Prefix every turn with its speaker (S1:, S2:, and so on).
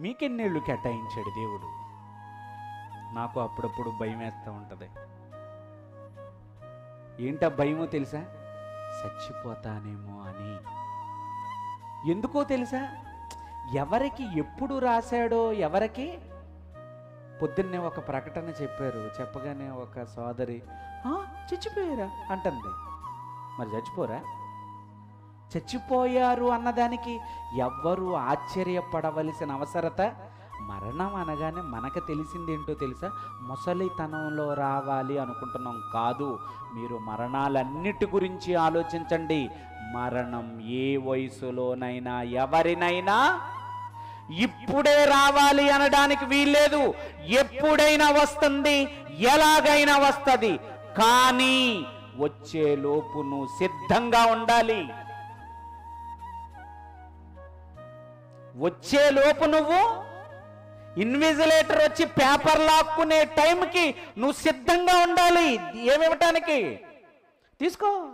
S1: మీకెన్నేళ్ళు కేటాయించాడు దేవుడు? నాకు అప్పుడప్పుడు భయం వేస్తూ ఉంటుంది. ఏంటా భయమో తెలుసా? చచ్చిపోతానేమో అని. ఎందుకో తెలుసా? ఎవరికి ఎప్పుడు రాశాడో ఎవరికి? పొద్దున్నే ఒక ప్రకటన చెప్పారు. చెప్పగానే ఒక సోదరి చచ్చిపోయారా? అంటుంది. మరి చచ్చిపోరా? చచ్చిపోయారు అన్నదానికి ఎవ్వరూ ఆశ్చర్యపడవలసిన అవసరత మరణం అనగానే మనకు తెలిసింది ఏంటో తెలుసా? ముసలితనంలో రావాలి అనుకుంటున్నాం కాదు. మీరు మరణాలన్నిటి గురించి ఆలోచించండి. మరణం ఏ వయసులోనైనా ఎవరినైనా ఇప్పుడే రావాలి అనడానికి వీల్లేదు. ఎప్పుడైనా వస్తుంది ఎలాగైనా వస్తుంది. కానీ వచ్చే లోపును నువ్వు సిద్ధంగా ఉండాలి. వచ్చే లోపు నువ్వు ఇన్విజిలేటర్ వచ్చి పేపర్ లాక్కునే టైంకి నువ్వు సిద్ధంగా ఉండాలి. ఏమివ్వటానికి? తీసుకో.